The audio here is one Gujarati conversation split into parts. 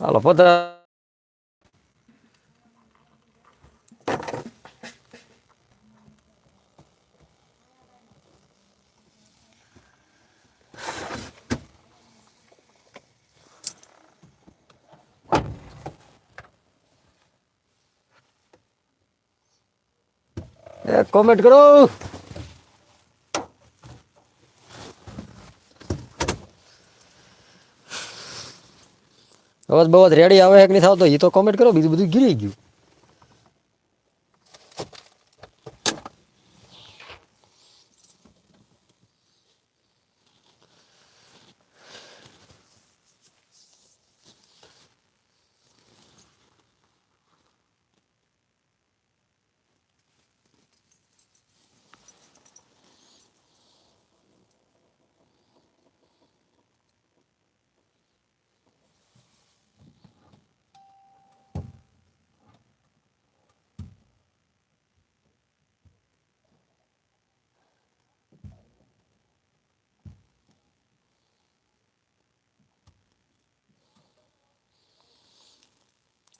હાલો પધરા એ કોમેન્ટ કરો અવાજ બવાજ રેડી આવે કે નહીં થતો એ તો કોમેન્ટ કરો બીજું બધું ગીરી ગયું.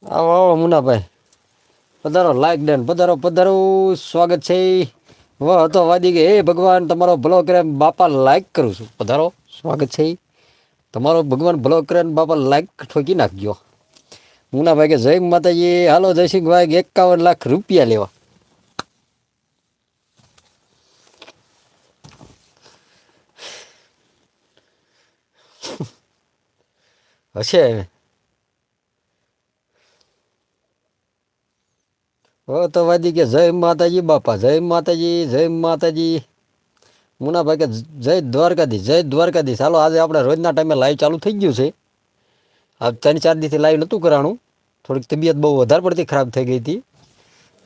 આવો આવો, મુનાભાઈ. પધારો લાઈક ડન પધારો પધારો. સ્વાગત છે. વ હતો વાદી કે, હે ભગવાન, તમારો ભલો કરે બાપા લાઈક કરું છું. પધારો, સ્વાગત છે. તમારો ભગવાન ભલો કરે બાપા લાઈક ઠોકી નાખજો. મુનાભાઈ કે, જય માતાજી. હાલો જયસિંહભાઈ એકાવન લાખ રૂપિયા લેવા. હશે હો તો વાદી કે જય માતાજી, બાપા જય માતાજી જય માતાજી. મુનાભાઈ કે જય દ્વારકાધીશ જય દ્વારકાધીશ. ચાલો આજે આપણે રોજના ટાઈમે લાઈવ ચાલુ થઈ ગયું છે. આ ત્રણ ચાર દિવસથી લાઈવ નહોતું કરાણું. થોડીક તબિયત બહુ વધારે પડતી ખરાબ થઈ ગઈ હતી.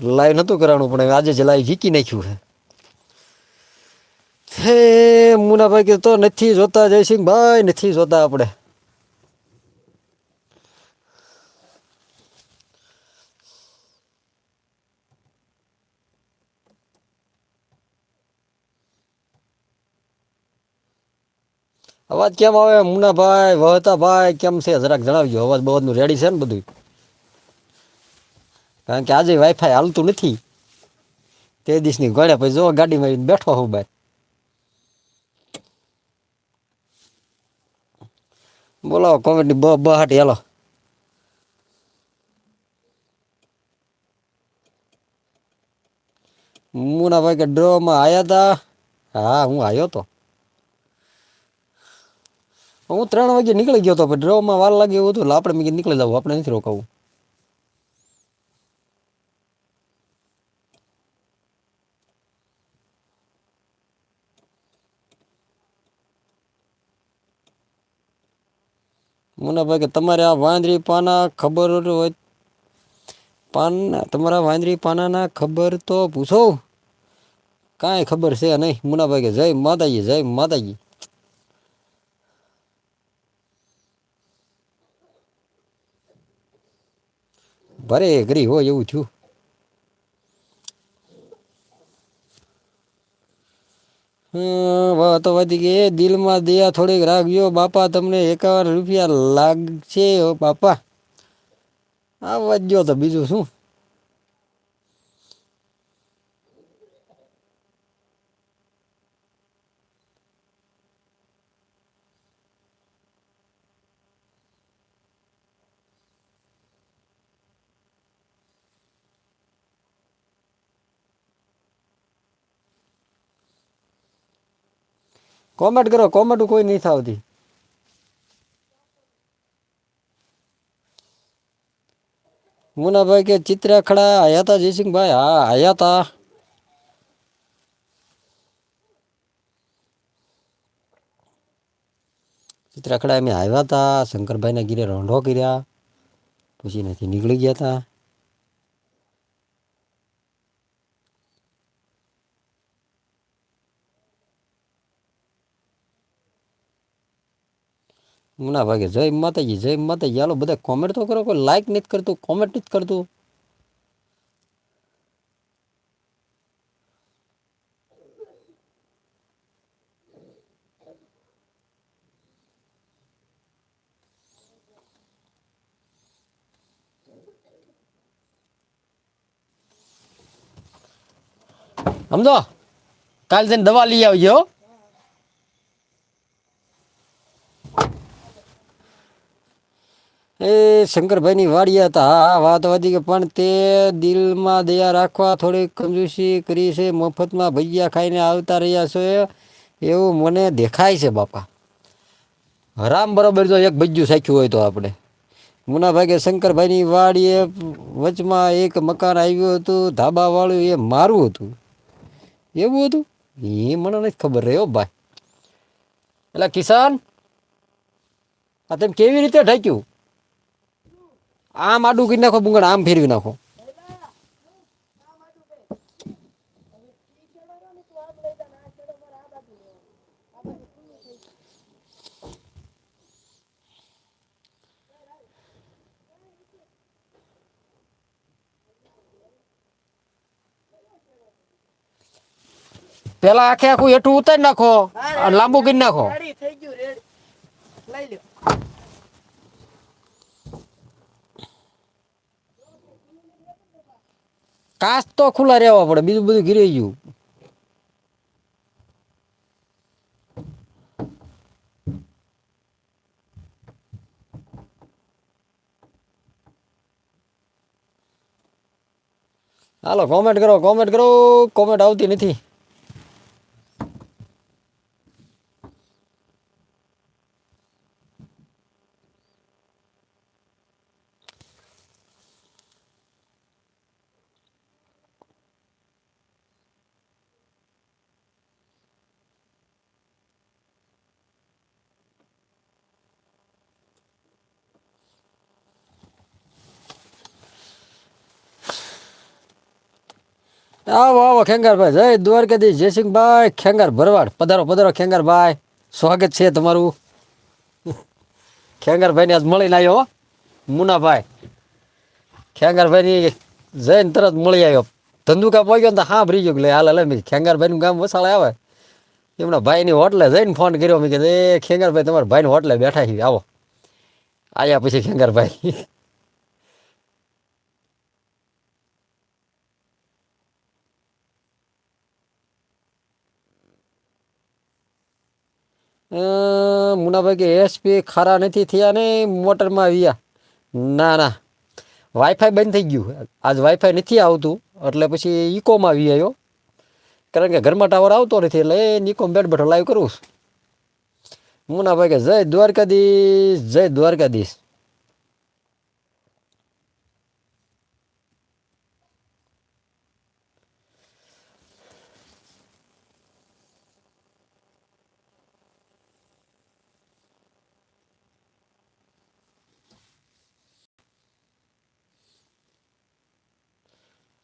લાઈવ નહોતું કરાણું, પણ આજે જ લાઈવ જીકી નાખ્યું છે. હે, મુનાભાઈ કે તો નથી જોતા જયસિંહભાઈ, નથી જોતા આપણે. અવાજ કેમ આવે? મુનાભાઈ વહતાભાઈ, કેમ છે? જરાક જણાવજો. અવાજ બવાજનું રેડી છે ને બધું કારણ કે આજે વાઈફાઈ હાલતું નથી. તે દિવસની ગળે પછી જો ગાડીમાં બેઠો હું ભાઈ બોલાવો કોમેન્ટની બ બહાટ હેલો. મુનાભાઈ કે ડ્રોમાં આવ્યા હતા હા, હું આવ્યો તો. હું ત્રણ વાગે નીકળી ગયો હતો પણ ડ્રોમાં વાર લાગે એવું હતું આપણે મેં નીકળી જવું આપણે નથી રોકાવું. મુનાભાઈ કે તમારે આ વાંદરી પાના ખબર હોય પાન તમારા વાંદરી પાનાના ખબર તો પૂછો. કાંઈ ખબર છે નહીં. મુનાભાઈ કે જય માતાજી જય માતાજી. ભરે ઘરી હોય એવું થયું. વાહ તો વધી ગઈ. દિલમાં દયા થોડીક રાખજો. બાપા, તમને એકાવન રૂપિયા લાગશે બાપા. આ વધ્યો તો બીજું શું? કોમેન્ટ કરો, કોમેન્ટ કોઈ નહીં થાવતી. મુનાભાઈ કે ચિત્રાખડા આયા તા જયસિંહભાઈ? હા આયા તા ચિત્રાખડા અમે આવ્યા હતા, શંકરભાઈના ગીરે રોંઢો કર્યા, પછી નથી નીકળી ગયા હતા. ના ભાગે. જય માતાજી જય માતાજી. હાલો, બધા કોમેન્ટ તો કરો. કોઈ લાઈક નથી કરતું કોમેન્ટ નથી કરતું. સમજો? કાલ જઈને દવા લઈ આવજો એ શંકરભાઈની વાડી હતા. હા, વાત વધી કે પણ તે દિલમાં દયા રાખવા થોડીક કંજૂસી કરી છે, મફતમાં ભજીયા ખાઈને આવતા રહ્યા છો. એવું મને દેખાય છે, બાપા. હરામ બરાબર જો એક ભજ્યું સાખ્યું હોય તો આપણે. મુનાભાઈ કે શંકરભાઈની વાડીએ વચમાં એક મકાન આવ્યું હતું, ધાબાવાળું એ મારું હતું. એવું હતું? એ મને નથી ખબર રહ્યો ભાઈ. એટલે કિસાન, આ તેમ કેવી રીતે ઢાંક્યું? આમ આડું કરી નાખો, બુંગળ આમ ફેરવી નાખો. પેલા આખે આખું એઠું ઉતારી નાખો લાંબુ કરી નાખો રેડી થઈ ગયું રેડી લઈ લ્યો કાચ તો ખુલ્લા રહેવા પડે, બીજું બધું ગીરી ગયું. હાલો કોમેન્ટ કરો કોમેન્ટ કરો. કોમેન્ટ આવતી નથી આવો આવો ખેંગારભાઈ જય દ્વારકાધી જયસિંહભાઈ ખેંગાર ભરવાડ, પધારો પધારો ખેંગારભાઈ સ્વાગત છે તમારું. ખેંગારભાઈને આજ મળીને આવ્યો મુનાભાઈ ખેંગારભાઈની જઈને તરત મળી આવ્યો ધંધુકા પહોંચ્યો ને તો હા ભરી ગયો લે, હાલ, હાલે મેં ખેંગારભાઈનું ગામ વસાળ આવે. એમના ભાઈની હોટલે જઈને ફોન કર્યો. મેં કીધું, એ ખેંગારભાઈ તમારા ભાઈની હોટલે બેઠા છીએ. આવો. આયા પછી ખેંગારભાઈ મુનાભાઈ કે એસપી ખારા નથી થયા ને મોટરમાં આવ્યા. ના ના. વાઈફાઈ બંધ થઈ ગયું. આજ વાઈફાઈ નથી આવતું. એટલે પછી ઇકોમાં આવી આવ્યો કારણ કે ઘરમાં ટાવર આવતો નથી એટલે એ ઇકોમ બેઠ બેઠો લાઈવ કરું. મુનાભાઈ કે જય દ્વારકાધીશ જય દ્વારકાધીશ.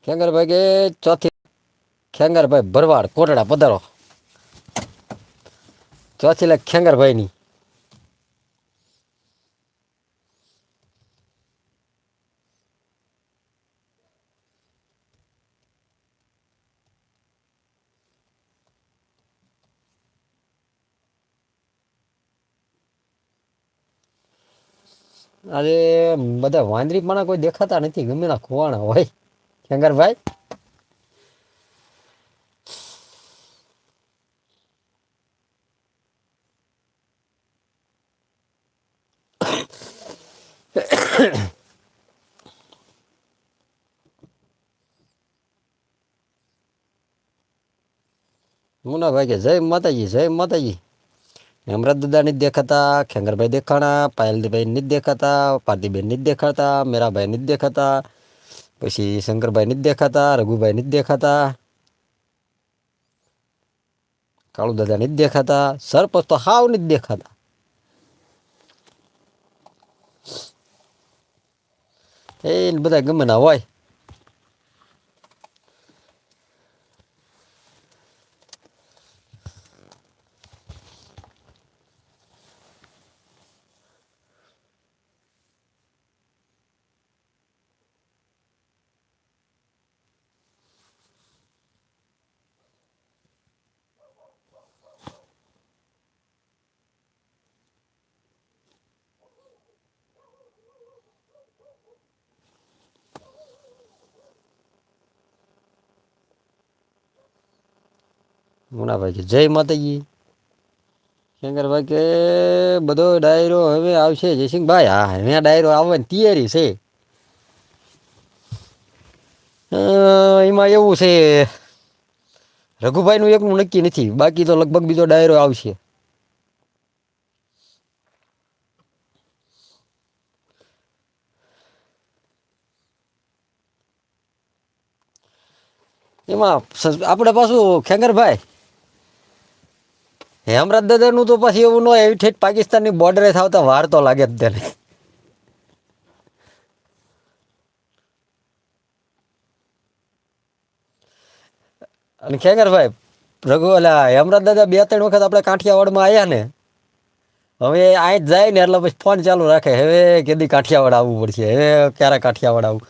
ખેંગરભાઈ કે ચોથી ખેંગરભાઈ ભરવાડ, કોટડા પધારો. ચોથી લાખ ખેંગરભાઈની. આજે બધા વાંદરી પણ કોઈ દેખાતા નથી, ગમે ના ખોવાણા હોય. ખેંગરભાઈ મુનાભાઈ કે જય માતાજી જય માતાજી. હેમરાજ દાદા નથી દેખાતા, ખેંગરભાઈ દેખાણા, પાયલભાઈ નથી દેખાતા, પાર્થિબેન નથી દેખાતા મેરાભાઈ નથી દેખાતા પછી શંકરભાઈ નથી દેખાતા, રઘુભાઈ નથી દેખાતા કાળુ દાદા નથી દેખાતા, સરપંચ તો હાવ નથી દેખાતા. એ બધા ગમે ના હોય. મુનાભાઈ કે, જય માતાજી. શંકરભાઈ કે, બધો ડાયરો હવે આવશે. જયસિંહભાઈ, હા, હવે ડાયરો આવવાની તૈયારી છે. એમાં એવું છે, રઘુભાઈનું એકનું નક્કી નથી, બાકી તો લગભગ બીજો ડાયરો આવશે. એમાં આપણે પાછું ખેંગરભાઈ હેમરાજ દાદાનું તો પછી એવું ન હોય, એવી ઠેઠ પાકિસ્તાનની બોર્ડરે થાવતા વાર તો લાગે જ તેને. અને ખેંગરભાઈ રઘુ ઓલા હેમરાજ દાદા બે ત્રણ વખત આપણે કાઠિયાવાડમાં આવ્યા ને, હવે આ જાય ને, એટલે પછી ફોન ચાલુ રાખે. હવે કેદી કાઠિયાવાડ આવવું પડશે? હવે ક્યારે કાઠિયાવાડ આવું?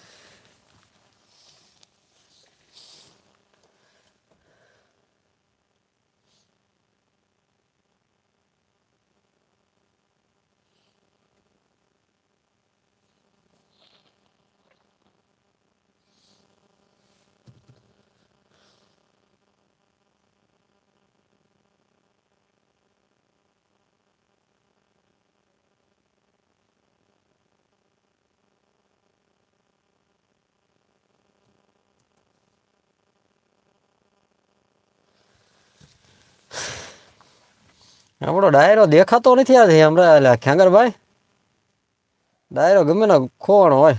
આપણો ડાયરો દેખાતો નથી આજે, હમણાં એટલે ખેંગરભાઈ. ડાયરો ગમે ને ખોવાનો હોય.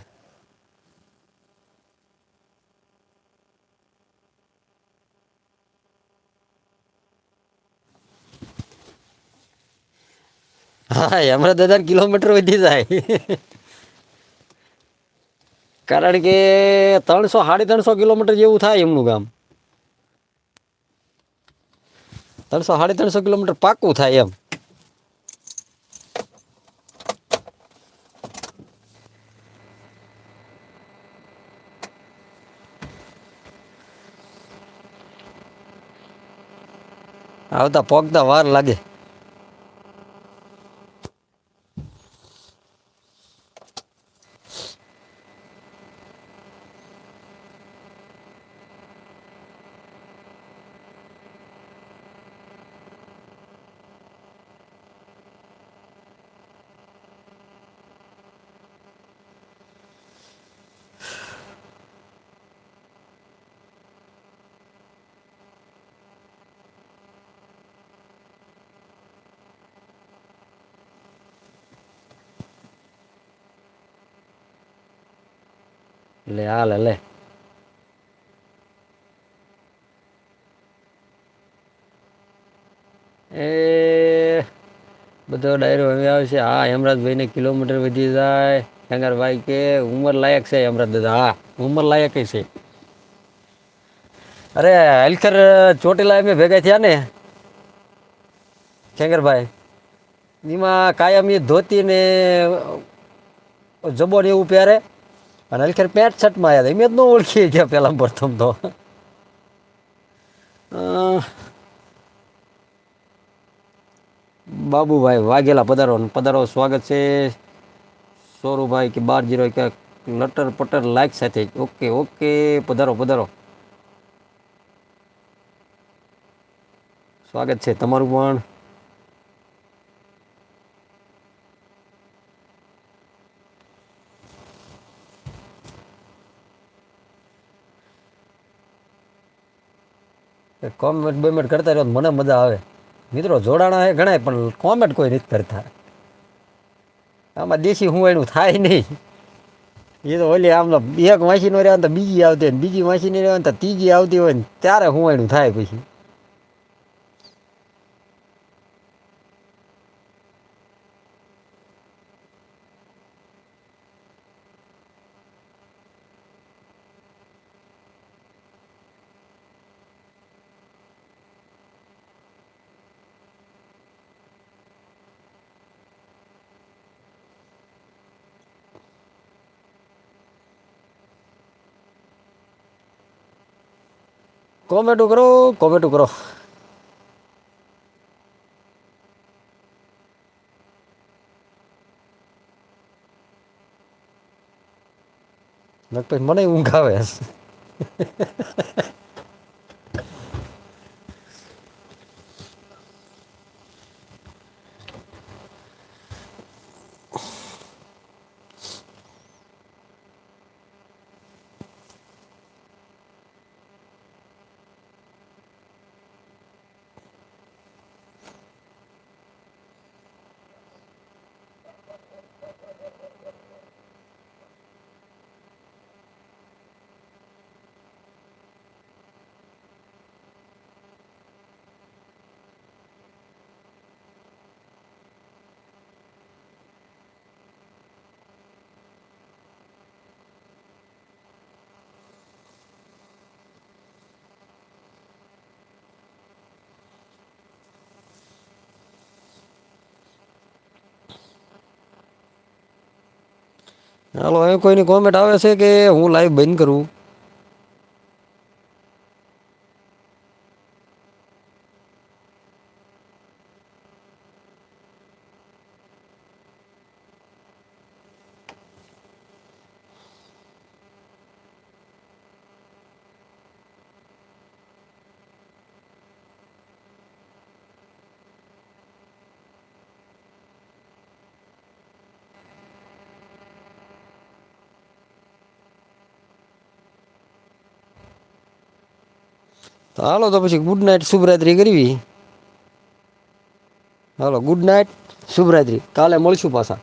હા હમણાં દાદા કિલોમીટર વધી જાય. કારણ કે ત્રણસો, સાડી ત્રણસો કિલોમીટર જેવું થાય એમનું ગામ. ત્રણસો સાડી ત્રણસો કિલોમીટર પાકું થાય એમ. આવતા પોગતા વાર લાગે. લે હાલ લે એ, બધો ડાયરો હવે આવશે. હા હેમરાજભાઈને કિલોમીટર વધી જાય. શંકરભાઈ કે, ઉંમર લાયક છે હેમરાજ દાદા. હા, ઉંમર લાયક છે. અરે, હલખર ચોટીલા અમે ભેગા થયા ને. ખેંગરભાઈ એમાં કાયમ એ ધોતી ને જબો ને એવું પહેરે. અને અલખેર પેન્ટ શર્ટમાં આવ્યા હતા એમ જ ઓળખી ગયા પહેલાં પ્રથમ તો. બાબુભાઈ વાઘેલા પધારો પધારો. સ્વાગત છે સોરુભાઈ કે બાર જીરો કે લટર પટર લાઈક સાથે. ઓકે ઓકે, પધારો પધારો. સ્વાગત છે તમારું પણ. કોમેન્ટ બોમેન્ટ કરતા રહ્યો મને મજા આવે. મિત્રો જોડાણા હે ગણાય, પણ કોમેન્ટ કોઈ નથી કરતા. આમાં દેશી હું એનું થાય નહીં. એ તો ઓલી આમ એક વાંચી નો રહ્યા તો બીજી આવતી હોય ને બીજી વાંચી નો રહ્યા તો ત્રીજી આવતી હોય ને ત્યારે હું એનું થાય પછી. કોમેન્ટો કરો કોમેન્ટો કરો. મને ઊંઘ આવે. હાલો અહીં કોઈની કોમેન્ટ આવે છે કે હું લાઈવ બંધ કરું? હાલો તો પછી ગુડ નાઇટ શુભરાત્રી કરવી. હાલો ગુડ નાઇટ શુભરાત્રી. કાલે મળશું પાછા.